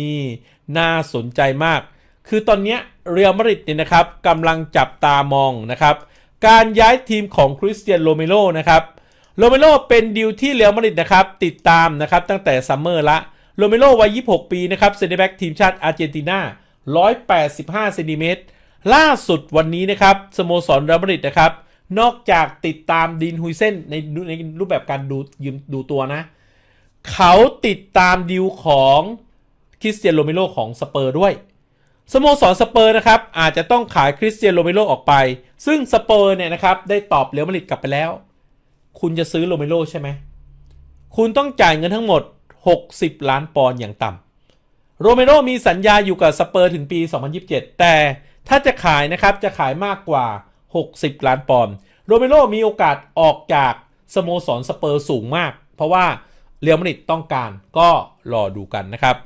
นี่น่าสนใจมาก คือตอนนี้เรอัลมาดริดเนี่ยนะครับกำลังจับตามองนะครับการย้ายทีมของคริสเตียนโรเมโรนะครับโรเมโรเป็นดีลที่เรอัลมาดริดนะครับติดตามนะครับตั้งแต่ซัมเมอร์ละโรเมโรวัย 26 ปีนะครับเซนเตอร์แบ็กทีมชาติอาร์เจนตินา185เซนติเมตรล่าสุดวันนี้นะครับสโมสรเรอัลมาดริดนะครับนอกจากติดตามดีนฮุยเซนในในรูปแบบการดูยืมดูตัวนะ เขาติดตามดีลของ ริสเตียนโรเมโรของสเปอร์ด้วยสโมสรสเปอร์นะครับอาจจะต้องขายคริสเตียนโรเมโรออกไป ซึ่งสเปอร์เนี่ยนะครับได้ตอบเรอัลมาดริดกลับไปแล้ว คุณจะซื้อโรเมโรใช่ไหมคุณต้องจ่ายเงินทั้งหมด 60 ล้านปอนด์อย่างต่ำโรเมโรมีสัญญาอยู่กับสเปอร์ถึงปี 2027 แต่ถ้าจะขายนะครับจะขายมากกว่า 60 ล้านปอนด์โรเมโรมีโอกาสออกจากสโมสรสเปอร์สูงมาก เพราะว่าเรอัลมาดริดต้องการก็รอดูกันนะครับ